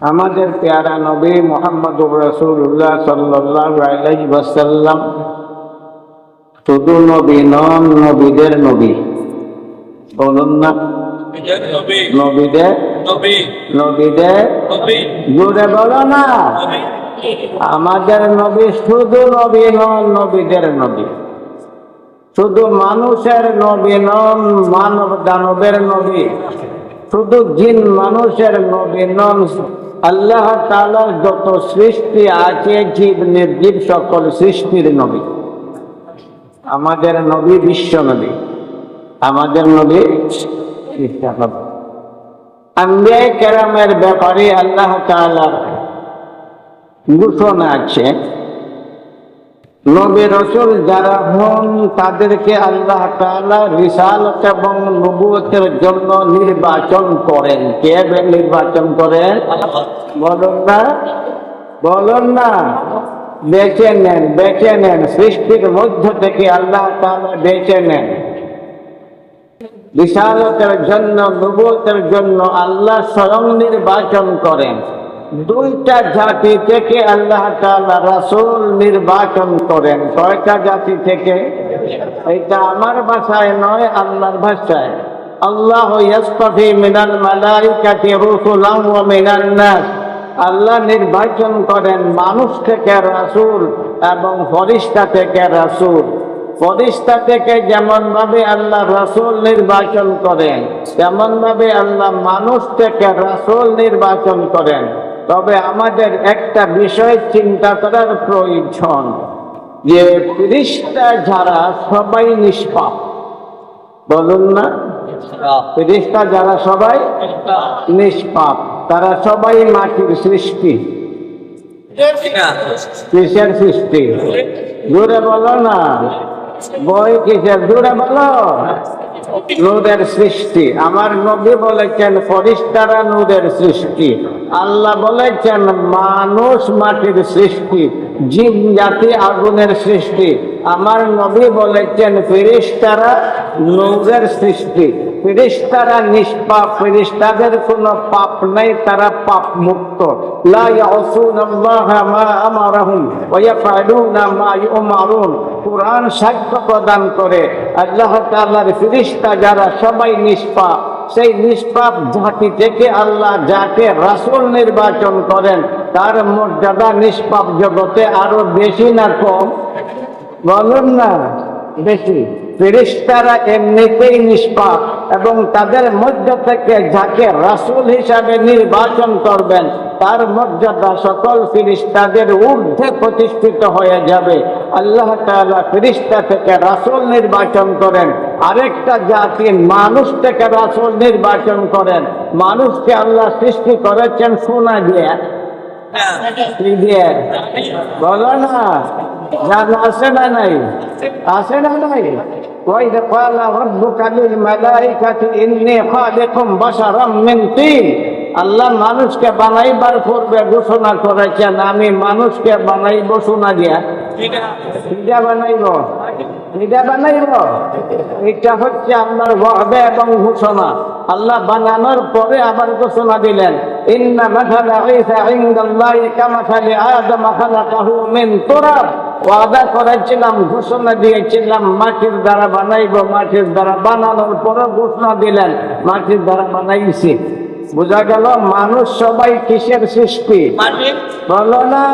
আমাদের পেয়ারা নবী মোহাম্মদুর রসুল্লাহ ওয়াসাল্লাম শুধু নবী নন নবীদের নবী। বলুন না। নবীদের নবীদের জুড়ে বলো না। আমাদের নবী শুধু নবী নন নবীদের নবী। শুধু মানুষের নবী নন মানব দানবের নবী। শুধু জিন মানুষের নবী নন আল্লাহ তালার যত সৃষ্টি আছে জীব নির্জীব সকল সৃষ্টির নবী। আমাদের নবী বিশ্ব নবী। আমাদের নবী নবী। কেরামের ব্যাপারে আল্লাহ তালার ঘোষণা আছে। নবী রসুল যারা হন, তাদেরকে আল্লাহ রিসালত এবং নবুয়তের জন্য নির্বাচন করেন। কে নির্বাচন করেন? বলুন না বলুন না। বেছে নেন বেছে নেন। সৃষ্টির মধ্য থেকে আল্লাহ তাআলা বেছে নেন। বিশালতের জন্য, নবুয়তের জন্য আল্লাহ স্বয়ং নির্বাচন করেন। দুইটা জাতি থেকে আল্লাহ তাআলা রাসূল নির্বাচন করেন। কয়টা জাতি থেকে। এটা আমার ভাষায় নয়, আল্লাহর ভাষায়। আল্লাহ ইয়াসতাফি মিনাল মালাইকাতি রুসুলান ওয়া মিনান নাস। আল্লাহ নির্বাচন করেন মানুষ থেকে রাসূল এবং ফরিস্তা থেকে রাসূল। ফরিস্তা থেকে যেমন ভাবে আল্লাহ রাসূল নির্বাচন করেন তেমন ভাবে আল্লাহ মানুষ থেকে রাসূল নির্বাচন করেন। তবে আমাদের একটা বিষয় চিন্তা করার প্রয়োজন। যে ফিরিস্তা যারা সবাই নিষ্পাপ। বলুন না। ফিরিস্তা যারা সবাই নিষ্পাপ, তারা সবাই মাটির সৃষ্টি। কিসের সৃষ্টি? জোরে বলো না। বই কিসের? জোরে বলো। নূরের সৃষ্টি। আমার নবী বলেছেন ফরিস্তারা নূরের সৃষ্টি। আল্লাহ বলেছেন মানুষ মাটির সৃষ্টি। জীব জাতি আগুনের সৃষ্টি। আমার নবী বলেছেন ফিরিস্তারা নূরের সৃষ্টি। ফিরিস্তারা নিষ্পাপ ফিরিস্তাদের কোনো পাপ নেই, তারা পাপ মুক্ত কুরআন সাক্ষ্য প্রদান করে, আল্লাহ তাআলার ফিরিস্তা যারা সবাই নিষ্পাপ, সেই নিষ্পাপ জাতি থেকে আল্লাহ যাকে রাসুল নির্বাচন করেন তার মর্যাদা নিষ্পাপ জগতে আরও বেশি না কম? বলুন না, বেশি। ফেরিস্তারা এমনিতেই নিষ্পাপ এবং তাদের মধ্য থেকে যাকে রাসূল হিসাবে নির্বাচন করবেন, তার মর্যাদা সকল ফিরিস্তাদের ঊর্ধ্বে প্রতিষ্ঠিত হয়ে যাবে। আল্লাহ তাআলা ফিরিস্তা থেকে রাসুল নির্বাচন করেন। আরেকটা জাতি মানুষ থেকে রাসুল নির্বাচন করেন। মানুষকে আল্লাহ সৃষ্টি করেছেন সোনা দিয়ে। কি দিয়ে বলো না জানা আছে না নাই আছে না নাই وإذ قال ربك للملائكة إني خالق بشرا من طين আল্লাহ মানুষকে বানাইবার পূর্বে ঘোষণা করেছেন আমি মানুষকে বানাইব সোনা দিয়া এটা বানাইব এটা বানাইব এটা হচ্ছে আল্লাহর ওয়াদা এবং ঘোষণা। আল্লাহ বানানোর পরে আবার ঘোষণা দিলেন ইন্না মাথালা ঈসা ইনদাল্লাহি কামাথালি আদম খালাকাহু মিন তুরাব। ওয়াদা করেছিলাম ঘোষণা দিয়েছিলাম মাটির দ্বারা বানাইব মাটির দ্বারা বানানোর পরে ঘোষণা দিলেন মাটির দ্বারা বানাইছি। বোঝা গেল মানুষ সবাই কিসের সৃষ্টি? বলো না।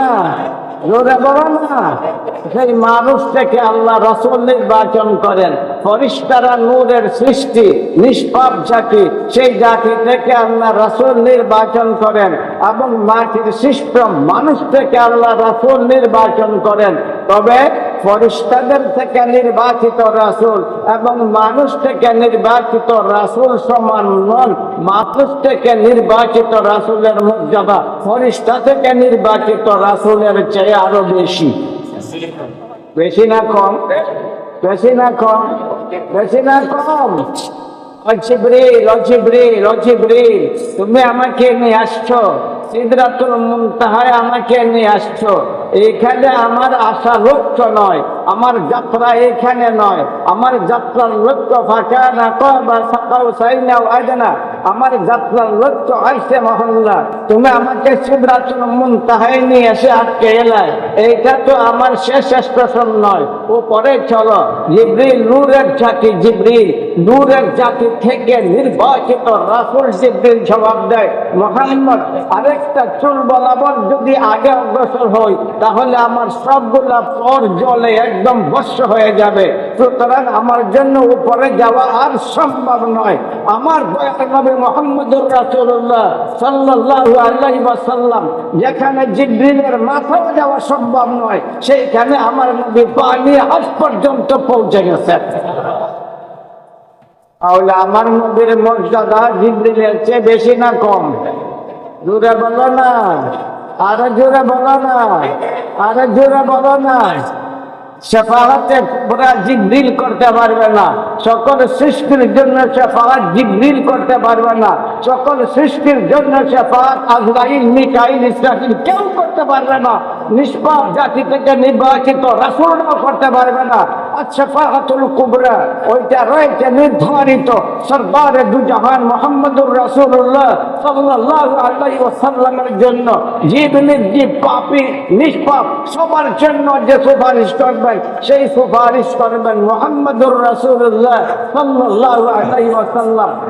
সেই মানুষ থেকে আল্লাহ রসুল নির্বাচন করেন। পরিষ্কারা নূরের সৃষ্টি, নিষ্পাপ জাতি, সেই জাতি থেকে আল্লাহ রসুল নির্বাচন করেন এবং মাটির সৃষ্ট মানুষ থেকে আল্লাহ রসুল নির্বাচন করেন। তবে ফরিস্তাদের থেকে নির্বাচিত রাসুল এবং মানুষ থেকে নির্বাচিত রাসুল সমান নন, মানুষ থেকে নির্বাচিত রাসূলের মর্যাদা ফরিস্তা থেকে নির্বাচিত রাসূলের চেয়ে আরও বেশি। বেশি না কম? বেশি না কম? বেশি না কম? অজিব্রিল অজিব্রিল অজিব্রিল তুমি আমাকে নিয়ে আসছো, সিদরাতুল মুনতাহায় আমাকে নিয়ে আসছো। এইখানে আমার আশা লক্ষ্য নয়, আমার যাত্রা এখানে নয়। আমার যাত্রার লক্ষ্য ফাঁকা না বা ফাঁকাও চাই না আমার যাত্রার লক্ষ্য আইসে মহল্লা। তুমি আমাকে সিদ্ধাতুল মুনতাহায় নিয়ে এসে আটকে এলাই এইটা তো আমার শেষ স্টেশন নয়। ও পরে চলো। জিব্রিল নূরের জাতি জিব্রিল। নূরের জাতি থেকে নির্বাচিত রাসুল জিব্রিল জবাব দেয়, মোহাম্মদ, আরেকটা চুল বরাবর যদি আগে অগ্রসর হই তাহলে আমার সবগুলা পর জলে একদম বর্ষ হয়ে যাবে। সুতরাং আমার জন্য উপরে যাওয়া আর সম্ভব নয়। আমার মোহাম্মদুর রাসূলুল্লাহ সাল্লাল্লাহু আলাইহি ওয়াসাল্লাম, যেখানে জিব্রিলের মাথাও যাওয়া সম্ভব নয়, সেইখানে আমার নবী পানি আজ পর্যন্ত পৌঁছে গেছে। তাহলে আমার নবীর মর্যাদা জিব্রিলের চেয়ে বেশি না কম? দূরে বলো না। আরে জোরে বলো না, আরে জোরে বলো না। সেফাহাতে ওরা জিব্রিল করতে পারবে না। সকল সৃষ্টির জন্য সেফাহাত জিগ্রিল করতে পারবে না। সকল সৃষ্টির জন্য সেফাহাত আজরাইল, মিকাইল, ইসরাফিল কেউ করতে পারবে না। নিষ্পাপ জাতি থেকে নির্বাচিত রাসূলরাও করতে পারবে না। সুপারিশ করবেন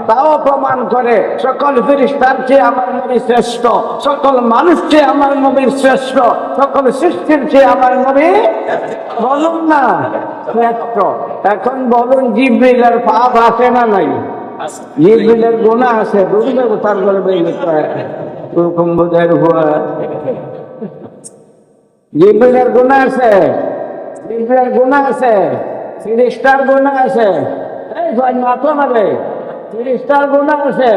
তাও প্রমাণ করে সকল ফেরেশতার চেয়ে আমার নবী শ্রেষ্ঠ, সকল মানুষ চেয়ে আমার নবীর শ্রেষ্ঠ সকল সৃষ্টির চেয়ে আমার নবী বলুন না এখন বলুন, জিব্রিলের পাপ আছে না নাই? জিব্রিলের গুণা আছে বুঝলে তার বলবে ওরকম বোধের গুণা আছে জিব্রিলের গুণা আছে ফিরিস্টার গুণা আছে এই মারে। ফিরিস্টার গুণা আছে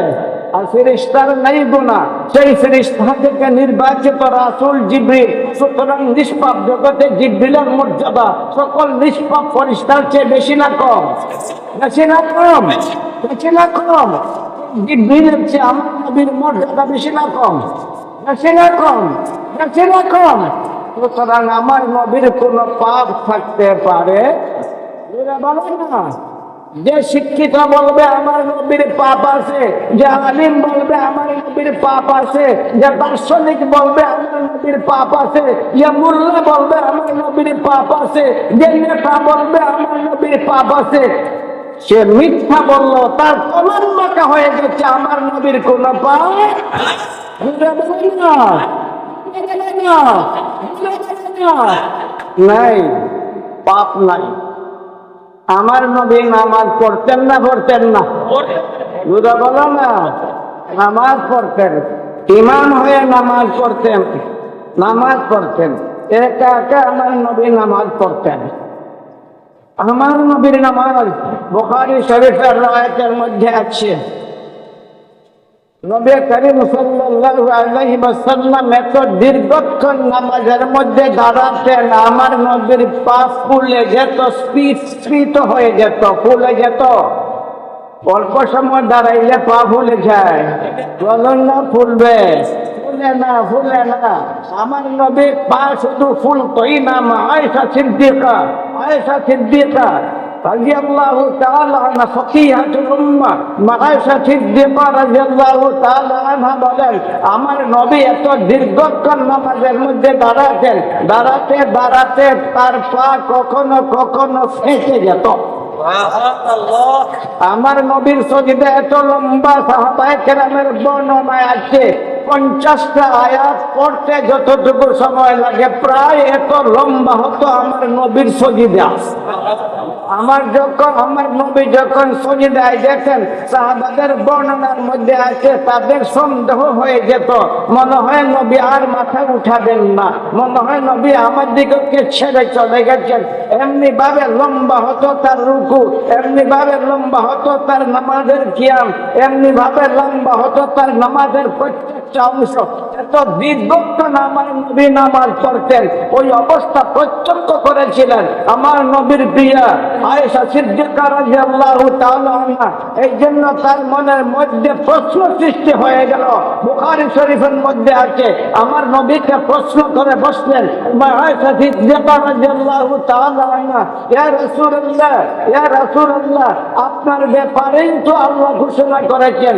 আর ফিরিস্তার নাই গুণা সেই ফিরিস্তা থেকে নির্বাচিত রাসুল জিব্রিল। সুতরাং নিষ্পাপ জগতে জিব্রিলের মর্যাদা সকল নিষ্পাপ ফরিস্তার চেয়ে বেশি না কম? বেশি না কম? বেশি না কম? জিব্রিলের চেয়ে আমার নবীর মর্যাদা বেশি না কম? বেশি না কম? বেশি না কম? সুতরাং আমার নবীর কোন পাপ থাকতে পারে? না। যে শিক্ষিত বলবে আমার নবীর পাপ আছে, যে আলিম বলবে আমার নবীর পাপ আছে, যে দার্শনিক বলবে আমার নবীর পাপ আছে, যে মুল্লা বলবে আমার নবীর পাপ আছে, যে নেতা বলবে আমার নবীর পাপ আছে সে মিথ্যা বলল, তার প্রমাণ মাকা হয়ে গেছে, আমার নবীর কোন পাপ। নাই পাপ নাই আমার নবী নামাজ পড়তেন না পড়তেন না? বুঝা বলো না? নামাজ পড়তেন। ইমাম হয়ে নামাজ পড়তেন নামাজ পড়তেন। একা একা আমার নবী নামাজ পড়তেন। আমার নবীর নামাজ বোখারি শরীফের রায়তের মধ্যে আছে। নবী করিম সাল্লাল্লাহু আলাইহি ওয়াসাল্লাম এত দীর্ঘক্ষণ নামাজের মধ্যে দাঁড়াতেন, আমার নবীর পা ফুলে যেত, স্পিড স্ফীত হয়ে যেত, ফুলে যেত। অল্প সময় দাঁড়াইলে পা ফুলে যায়। বলুন না, ফুলবে। ফুলে না ফুলে না। আমার নবীর পা শুধু ফুলতোই না, মা আয়সা সিদ্দিকা আয়সা সিদ্দিকা। رضي الله تعالى عنها فقيهة الأمة মাগাইশা সিদ্দিকা রাদিয়াল্লাহু তাআলা আনহা বলেন আমার নবী এত দীর্ঘক্ষণ নামাজের মধ্যে দাঁড়াতেন দাঁড়াতে দাঁড়াতে তার পা কখনো কখনো ফেঁসে যেত আমার নবীর সজিদে এত লম্বা সাহাবায়ে কেরামের বর্ণনায় আছে পঞ্চাশটা আয়াত পড়তে যতটুকু সময় লাগে প্রায় এত লম্বা হতো আমার নবীর সজিদা আমার যখন, আমার নবী যখন সজিদায় দেখেন সাহাবাদের বর্ণনার মধ্যে আছে, তাদের সন্দেহ হয়ে যেত, মনে হয় নবী আর মাথা উঠাবেন না, মনে হয় নবী আমার দিকে ছেড়ে চলে গেছেন। এমনি ভাবে লম্বা হতো তার রুকু এমনি ভাবে লম্বা হতো তার নামাজের কিয়াম এমনি ভাবে লম্বা হতো তার নামাজের অংশ এত বিভক্ত নামার নবী নামাজ পড়তেন ওই অবস্থা প্রত্যক্ষ করেছিলেন। আমার নবীর প্রিয়া আয়েশা এই জন্য তার মনের মধ্যে প্রশ্ন সৃষ্টি হয়ে গেল। বুখারী শরীফের মধ্যে আছে, আমার নবীকে প্রশ্ন করে বসলেন আয়েশা আপনার ব্যাপারেই তো আল্লাহ ঘোষণা করেছেন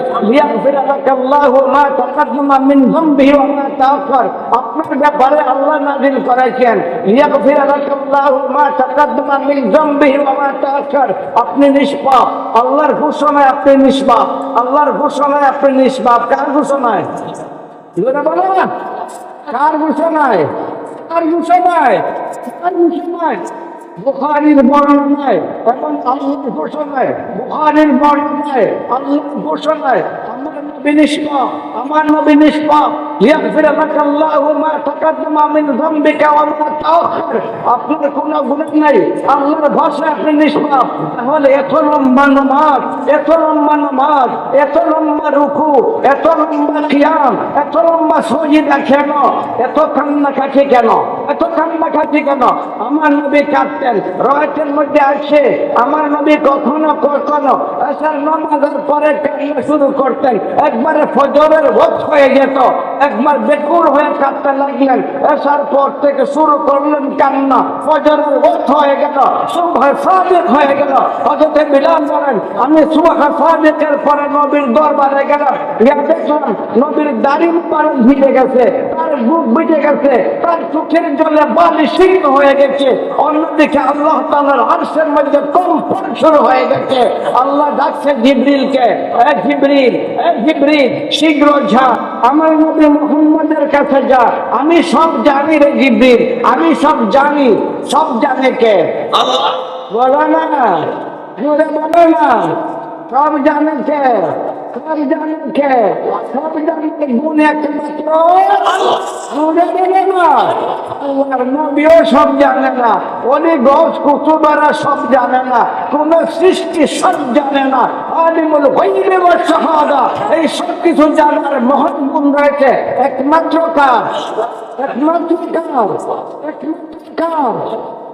লিয়াগফির লাকাল্লাহু মা তাকাদ্দামা মিন যামবিহি ওয়া মা তাআখার আপনার ব্যাপারে আল্লাহ নাযিল করেছেন লিয়াগফির লাকাল্লাহু মা তাকাদ্দামা মিন যামবিহি ওয়া মা তাআখার আপনি নিষ্পাপ, আল্লাহর ঘোষণায় আপনি নিষ্পাপ, আল্লাহর ঘোষণায় আপনি নিষ্পাপ। কার ঘোষণায়? জোরে বলো না। কার ঘোষণায়? কার ঘোষণায়? কার ঘোষণায়? বুখারীর বর্ণনায়, এবং আল্লাহর ঘোষণায়, বুখারীর বর্ণনায়, আল্লাহর ঘোষণায়। নবী নিষ্পাপ আমার নবী নিষ্পাপ। আপনার কোনো গুনাহ নাই আল্লাহর ভাষায় আপনি নিষ্পাপ তাহলে এত লম্বা নামাজ এত লম্বা এত লম্বা রুকু এত লম্বা কিয়াম এত লম্বা সজিদা কেন এত কান্নাকাটি কেন এত কান্নাকাটি কেন আমার নবী কাঁদতেন রয়েছের মধ্যে আছে আমার নবী কখনো কখনো আসার নামাজের পরে কান্না শুরু করতেন, একবারে ফজরের ভোট হয়ে যেত। একবার বেকুল হয়ে কাঁদতে লাগলেন। আসার পর থেকে শুরু করলেন কান্না। ফজরের ভোট হয়ে গেল, সুবহ সাদিক হয়ে গেল। হযরত বিলাল বলেন, আমি সুবহ সাদিকের পরে নবীর দরবারে গেলাম। গিয়ে দেখলাম নবীর দাড়ি মুবারক ভিজে গেছে, তার বুক ভিজে গেছে, তার চোখের জলে বালি সিদ্ধ হয়ে গেছে। অন্যদিকে আল্লাহ তাআলার আরশের মধ্যে কম্পন শুরু হয়ে গেছে। আল্লাহ ডাকছে জিবরিলকে, এ জিবরিল এ জিবরিল, শীঘ্র যা। আমার নবী মুহাম্মদের কাছে যা। আমি সব জানি রে জিবরিল আমি সব জানি সব জানে কে। বলো না জোরে বলো না সব জানে কে সব জানে কে সব জানে একমাত্র সব জানে না। অলি গস কুতুবারা সব জানে না। কোন সৃষ্টি সব জানে না। আলিমুল ওয়াস শাহাদা। এই সব কিছু জানার মহৎ গুণ রয়েছে। একমাত্র কার? একমাত্র কার? একমাত্র কার?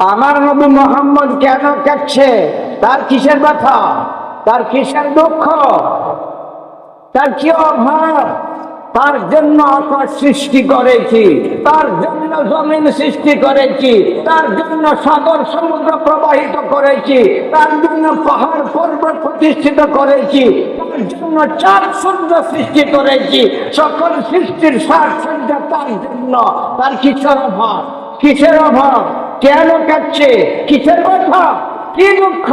আমার নবী মোহাম্মদ কেন কাচ্ছে তার কিসের ব্যথা? তার কিসের দুঃখ? তার কি অভাব? তার জন্য আকাশ সৃষ্টি করেছি তার জন্য জমিন সৃষ্টি করেছি তার জন্য সাগর সমুদ্র প্রবাহিত করেছি তার জন্য পাহাড় পর্বত প্রতিষ্ঠিত করেছি তার জন্য চার সূর্য সৃষ্টি করেছি সকল সৃষ্টির সার সজ্জা তার জন্য। তার কিসের অভাব? কিসের অভাব? কেন কাটছে কিসের কথা? কি দুঃখ?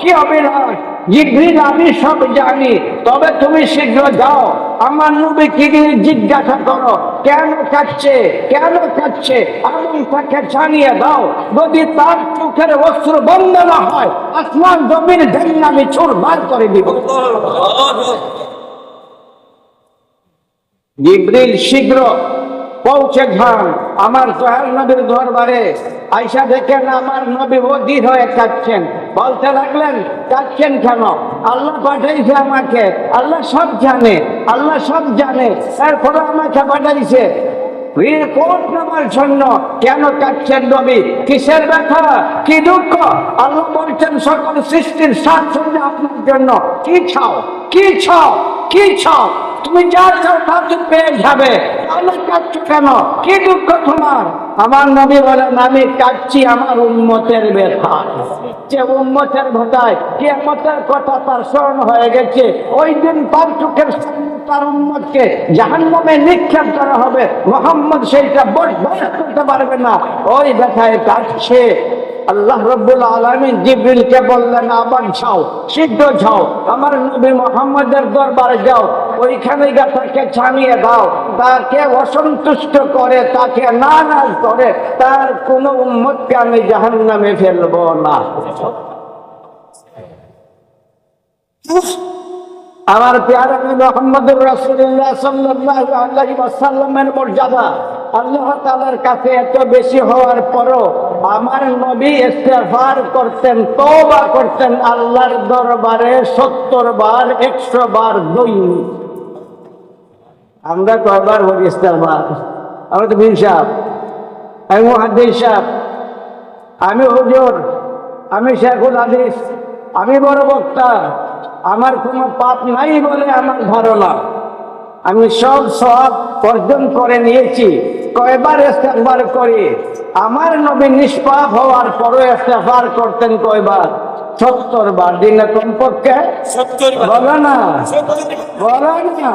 কি অবিলাস জিজ্ঞিস আমি সব জানি তবে তুমি শীঘ্র যাও। আমার নবী কি জিজ্ঞাসা করো কেন কাটছে কেন কাটছে এবং তাকে জানিয়ে দাও যদি তার চোখের অস্ত্র বন্ধ না হয় আসমান জমির ঢেঙ্গা আমি চোর বার করে দিব। জিব্রিল শীঘ্র পৌঁছে যান আমার সোহেল নবীর দরবারে আইসা দেখেন আমার নবী অধীর হয়ে কাঁদছেন বলতে লাগলেন কাঁদছেন কেন? আল্লাহ পাঠাইছে আমাকে। আল্লাহ সব জানে। আল্লাহ সব জানে। এরপরে আমাকে পাঠাইছে। নেওয়ার জন্য কেন কাটছেন নবী? কিসের ব্যথা? কি দুঃখ? আল্লাহ বলছেন, সকল সৃষ্টির সঙ্গে আপনার জন্য কি চাও? কি চাও? কি চাও? তুমি যা চাও তা পেয়ে যাবে। তাহলে কাটছো কেন? কি দুঃখ তোমার? আমার নবী বলেন আমি কাটছি আমার উন্মতের ব্যথা। যে উন্মতের ভোটায় কেমতের কথা তার স্মরণ হয়ে গেছে। ওই দিন তার চোখের তার উন্মতকে জাহান্নামে নিক্ষেপ করা হবে। মোহাম্মদ সেইটা বরদাস্ত করতে পারবে না। ওই ব্যথায় কাটছে। আল্লাহ রব্বুল আলমিন জিবরিলকে বললেন আবার যাও সিদ্ধ যাও আমার নবী মোহাম্মদের দরবারে যাও, ওইখানে গা তাকে ছামিয়ে দাও, তাকে অসন্তুষ্ট করে, তাকে না নাজ করে, তার কোন উম্মতকে আমি জাহান নামে ফেলব না। আমার পেয়ারা মোহাম্মদুর আলাইহি ওয়াসাল্লামের মর্যাদা আল্লাহ তাআলার কাছে এত বেশি হওয়ার পরও আমার নবী ইস্তেগফার করতেন, তওবা করতেন আল্লাহর দরবারে 70 বার 100 বার দৈনিক। আমরা কয়বার বলি ইস্তেগফার? আমরা তো বিন সাহেব, আমি মুহাদ্দিস সাহেব, আমি হুজুর, আমি শেখুল হাদিস, আমি বড় বক্তা। আমার কোনো পাপ নাই বলে আমার ধারণা। আমি সব সব অর্জন করে নিয়েছি। কয়বার ইস্তেগফার করি। আমার নবী নিষ্পাপ হওয়ার পরও ইস্তেগফার করতেন কয়বার? সত্তর বার। দিনে কমপক্ষে? বলো না। বলো না।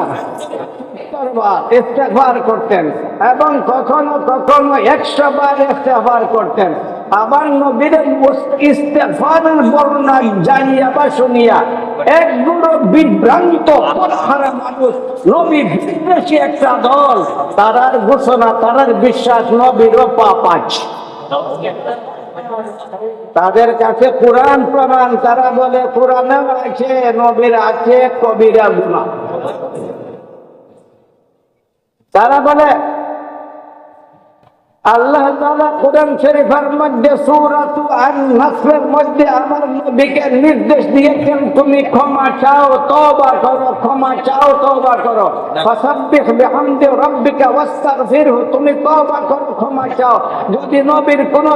করতেন এবং কখনো কখনো একশো বার ইস্তেগফার করতেন। আবার নবীর জানিয়া বা শুনিয়া এক গুরু বিভ্রান্ত মানুষ একটা দল তারার ঘোষণা তারার বিশ্বাস আছে তাদের কাছে কোরআন প্রমাণ, তারা বলে কোরআনেও আছে, নবীর আছে, কবিরা গুণা। তারা বলে আল্লাহ তাআলা কোরআন শরীফের মধ্যে সূরাতু আর নাসরের মধ্যে আমার নবীকে নির্দেশ দিয়েছেন তুমি ক্ষমা চাও তবা করো ক্ষমা চাও তবা করো। ফাসাব্বিহ বিহামদি রাব্বিকা ওয়াস্তাগফিরহু তুমি তবা করো ক্ষমা চাও। যদি নবীর কোনো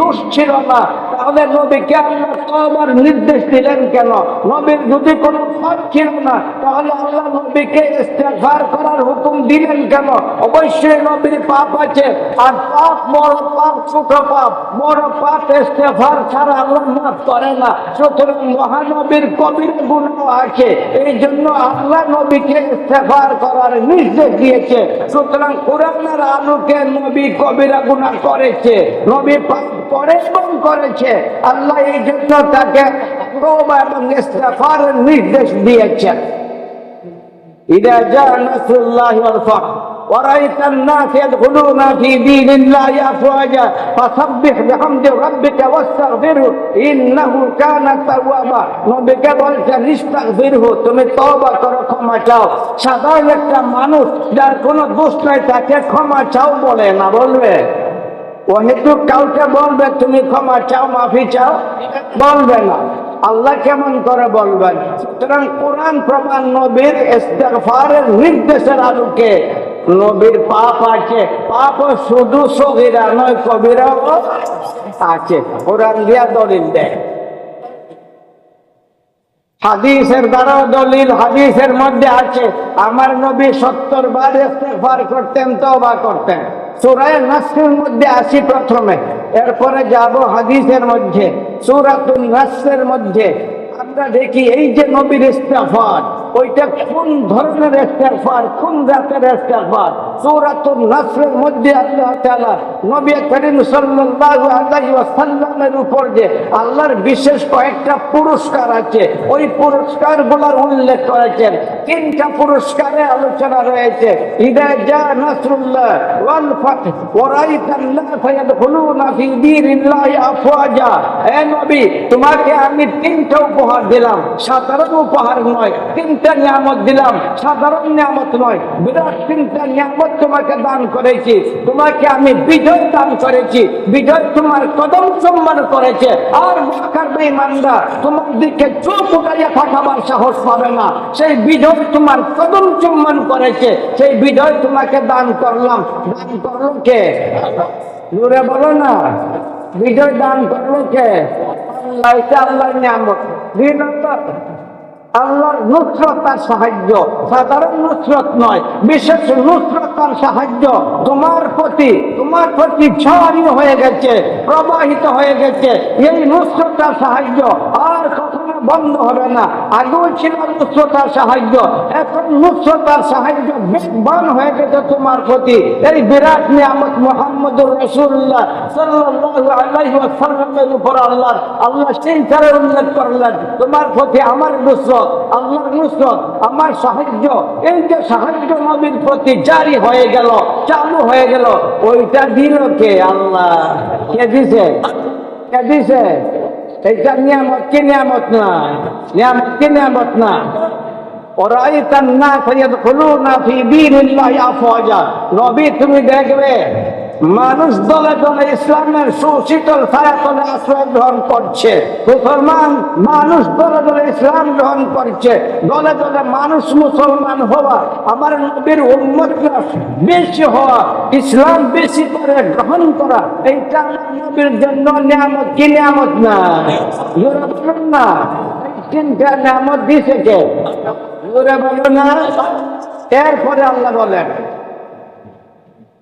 দোষ ছিল না তাহলে নবীকে আল্লাহ তওবার নির্দেশ দিলেন কেন? নবীর যদি কোনো পাপ ছিল না, তাহলে আল্লাহ নবীকে ইস্তেগফার করার হুকুম দিলেন কেন? অবশ্যই নবীর পাপ আছে। আর পাপ বড় পাপ ছোট পাপ বড় পাপ ইস্তেগফার ছাড়া আল্লাহ মাফ করে না। সুতরাং মহানবীর কবির গুণ আছে। এই জন্য আল্লাহ নবীকে ইস্তেগফার করার নির্দেশ দিয়েছে। সুতরাং কোরআনের আলোকে নবী কবিরা গুণা করেছে। নবী পাপ করে এবং করেছে। আল্লাহ এই জন্য তাকে তওবা এবং ইস্তেগফারের নির্দেশ দিয়েছেন إذا جاء نصر الله والفتح ورأيت الناس يدخلون في دين الله أفواجا فسبح بحمد ربك واستغفره إنه كان توابا নবীকে বলছেন ইস্তাগফিরহু তুমি তওবা করো ক্ষমা চাও সাধারণ একটা মানুষ যার কোনো দোষ নাই তাকে ক্ষমা চাও বলে না বলবে ও হেতু কাউকে বলবে, তুমি ক্ষমা চাও, মাফি চাও, বলবে না। আল্লাহ কেমন করে বলবেন? সুতরাং কোরআন প্রমাণ নবীর ইস্তেগফারের নির্দেশের আলোকে। নবীর পাপ আছে পাপ শুধু সগিরা নয়, কবিরাও আছে। কোরআন দিয়া দলিল দেয়। হাদিসের দ্বারাও দলিল, হাদিসের মধ্যে আছে, আমার নবী সত্তর বার ইস্তেগফার করতেন, তওবা করতেন। সূরায়ে নাসের মধ্যে আসি প্রথমে। এরপরে যাব হাদিসের মধ্যে সুরাতুল নাসের মধ্যে। আমরা দেখি এই যে নবীর ইস্তেগফার ওইটা কোন ধরনের ইস্তেগফার কোন জাতের ইস্তেগফার সুরাতুল নাসের মধ্যে আল্লাহ তাআলা নবী করিম সাল্লাল্লাহু আলাইহি ওয়াসাল্লামের উপর যে আল্লাহর বিশেষ কয়েকটা পুরস্কার আছে, ওই পুরস্কারগুলোর উল্লেখ করেছেন। তিনটা পুরস্কারে আলোচনা রয়েছে। ইদা জা নাসরুল্লাহ ওয়াল ফাত ওয়া রাআইতান নাস ফি দীনিল্লাহি আফওয়াজা। হে নবী, তোমাকে আমি তিনটা উপহার দিলাম। সাধারণ উপহার নয়, তিনটা নিয়ামত দিলাম। সাধারণ নিয়ামত নয়, বিরাট তিনটা নিয়ামত তোমাকে দান করেছি। তোমাকে আমি বিজয় দান করেছি বিজয় তোমার কদম সম্মান করেছে। আর বাকার বেঈমানরা তোমার দিকে চোখ উঠাইয়া থাকাবার সাহস পাবে না। সেই বিজয় তোমার কদম সম্মান করেছে, সেই বিজয় তোমাকে দান করলাম। দান করল কে? জোরে বলো না। বিজয় দান করল কে? আল্লাহ, এটা আল্লাহর নিয়ামত। দুই নম্বর আল্লাহর নুসরত তার সাহায্য। সাধারণ নুসরত নয়, বিশেষ নুসরত তার সাহায্য। তোমার প্রতি তোমার প্রতি ঝড়ি হয়ে গেছে, প্রবাহিত হয়ে গেছে। এই নুসরত তার সাহায্য আর বন্ধ হবে না। আগেও ছিল নুসরতার সাহায্য, এখন নুসরতার সাহায্য বেগবান হয়ে গেছে তোমার প্রতি। এই বিরাট নিয়ামত মোহাম্মদুর রসুল্লাহ উপর আল্লাহ আল্লাহ সেই তারে উল্লেখ করলেন, তোমার প্রতি আমার নুসরত, আল্লাহর নুসরত, আমার সাহায্য। এই যে সাহায্য নবীর প্রতি জারি হয়ে গেল, চালু হয়ে গেল, ওইটা দিল কে? আল্লাহ। কে দিছে? কে দিছে? এইটা নিয়ামত কি নিয়ামত না নিয়ামত কি নিয়ামত না ওরাইতান না ফিদিনিল্লাহি আফওয়াজা নবী তুমি দেখবে মানুষ দলে দলে ইসলামের সুশীতল ছায়া তলে আশ্রয় গ্রহণ করছে। মুসলমান মানুষ দলে দলে ইসলাম গ্রহণ করছে। দলে দলে মানুষ মুসলমান হওয়া, আমার নবীর উন্মতরা বেশি হওয়া, ইসলাম বেশি করে গ্রহণ করা, এইটা আমার নবীর জন্য নিয়ামত। কি নিয়ামত না? তিনটা নিয়ামত দিছে কে? জোরে বলো না। এরপরে আল্লাহ বলেন ফাসাব্বিহ বিহামদি রাব্বিকা ওয়াস্তাগফিরহু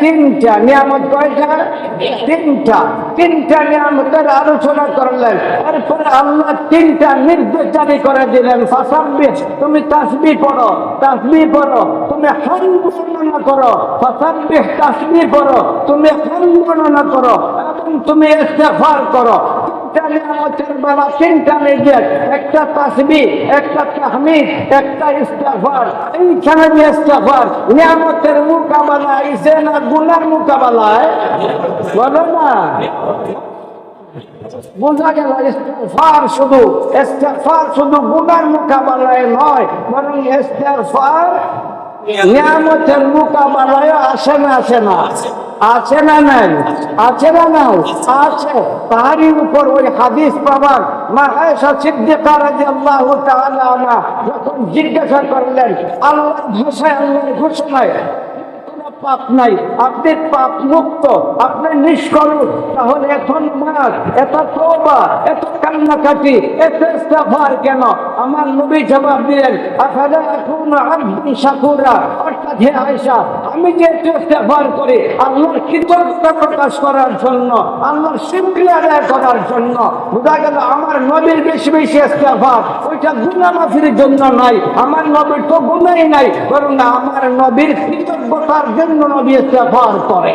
তিনটা নিয়ামত কয়টা তিনটা। তিনটা নিয়ামতের আলোচনা করলেন। এরপরে আল্লাহ তিনটা নির্দেশ জারি করে দিলেন। ফাসাব্বিহ, তুমি তাসবি পড়ো তাসবি পড়ো। তুমি হাল বর্ণনা করো, ফাসাব্বিহ তাসবি পড়ো। তুমি হাল বর্ণনা করো এবং তুমি ইস্তেফার করো। তিনটা নিয়ামতের বেলা তিনটা নির্দেশ একটা তাসবি, একটা তাহমিদ, একটা ইস্তেগফার এইখানে যে ইস্তেগফার নিয়ামতের মোকাবেলা আইছে না গুনার মোকাবেলায়। বলো না? বোঝা গেল ইস্তেগফার শুধু ইস্তেগফার শুধু গুনার মোকাবেলায় নয়, বরং ইস্তেগফার নিয়ামতের মোকাবেলায় আসে না আসে না? আছে না নাই? আছে না নাই? আছে। তারই উপর ওই হাদিস পাবার মাহেশা সিদ্দিকা রাদিয়াল্লাহু তাআলা যখন জিজ্ঞাসা করলেন আল্লাহ ঘোষণায় পাপ নাই। আপনি পাপ মুক্ত, আপনি নিষ্কলুষ। তাহলে এখন মাস এত তোবা এত কান্নাকাটি এত কেন? আমার নবী জবাব দিলেন আপনারা এখন আর শাকুরা? হে আয়সা আমি যে একটু ইস্তেগফার করি আল্লাহর কৃতজ্ঞতা প্রকাশ করার জন্য, আল্লাহর শুকরিয়া আদায় করার জন্য, বোঝা গেল আমার নবীর বেশি বেশি ইস্তেগফার ওইটা গুনাহ মাফির জন্য নাই, আমার নবীর তো গুণাই নাই, বরং আমার নবীর কৃতজ্ঞতার জন্য নবী ইস্তেগফার করে।